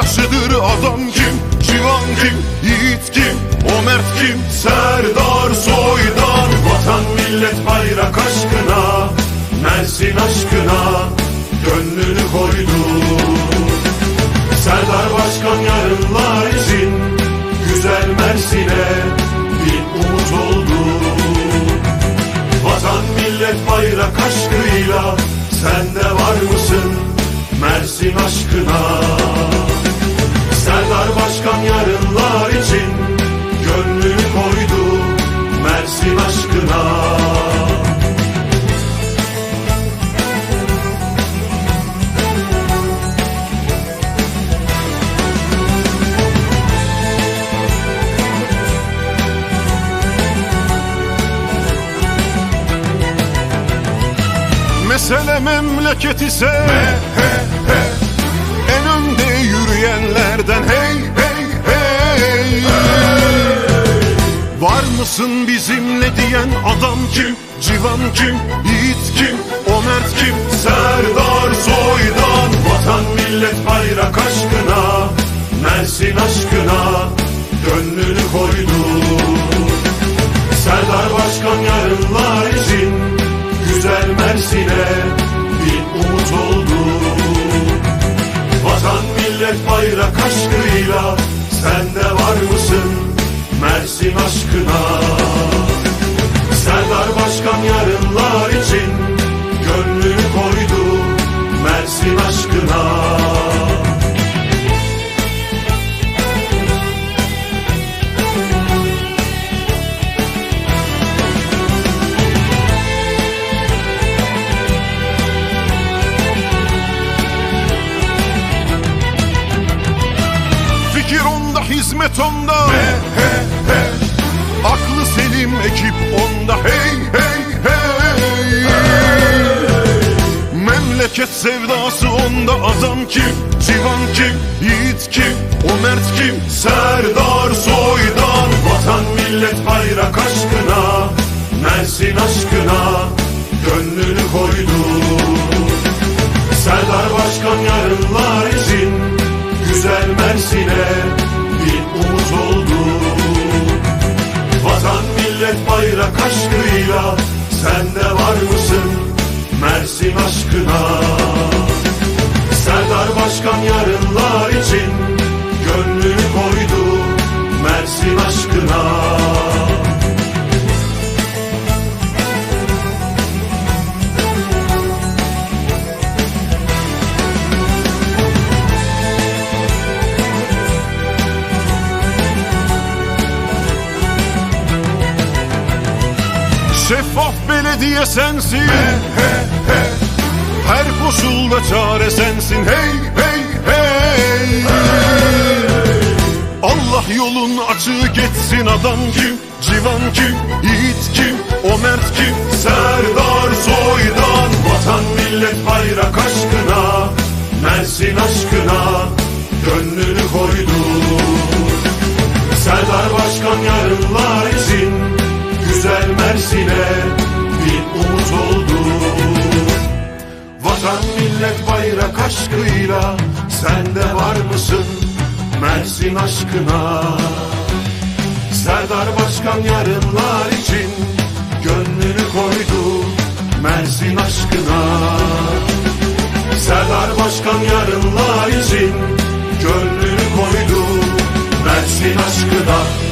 taşıdır Adam kim, civan kim, yiğit kim? O mert kim, Serdar Soydan Vatan millet bayrak aşkına Mersin aşkına Gönlünü koydu. Serdar Başkan yarınlar için Güzel Mersin'e bir umut oldu. Vatan millet bayrak aşkıyla Sen de var mısın Mersin aşkına. Serdar Başkan yarınlar için Gönlünü koydu Mersin aşkına. Mesele memleket ise En Mısın bizimle diyen adam kim? Civan kim? Yiğit kim? O kim? Serdar Soydan Vatan millet bayrak aşkına Mersin aşkına Gönlünü koydu Serdar Başkan yarınlar için Güzel Mersin'e bir umut oldu Vatan millet bayrak aşkıyla Sen de var mısın Mersin aşkına. Serdar Başkan yarınlar için Gönlünü koydu Mersin aşkına. Hizmet onda. Aklı selim ekip onda Hey hey hey. Memleket sevdası onda Adam kim, civan kim, yiğit kim O mert kim, Serdar Soydan. Vatan millet bayrak aşkına Mersin aşkına Gönlünü koydu Millet bayrak aşkıyla Sen de var mısın Mersin aşkına? Serdar Başkan yarınlar Şeffaf belediye sensin. Her koşulda çare sensin. Hey hey hey. Allah yolun açık etsin Adam kim, civan kim, yiğit kim? O mert kim, Serdar Soydan Vatan millet bayrak aşkına Mersin aşkına Gönlünü koydu. Serdar Başkan yarınlar Mersin'e bir umut oldu. Vatan millet bayrak aşkıyla Sen de var mısın Mersin aşkına? Serdar Başkan yarınlar için Gönlünü koydu Mersin aşkına. Serdar Başkan yarınlar için Gönlünü koydu Mersin aşkına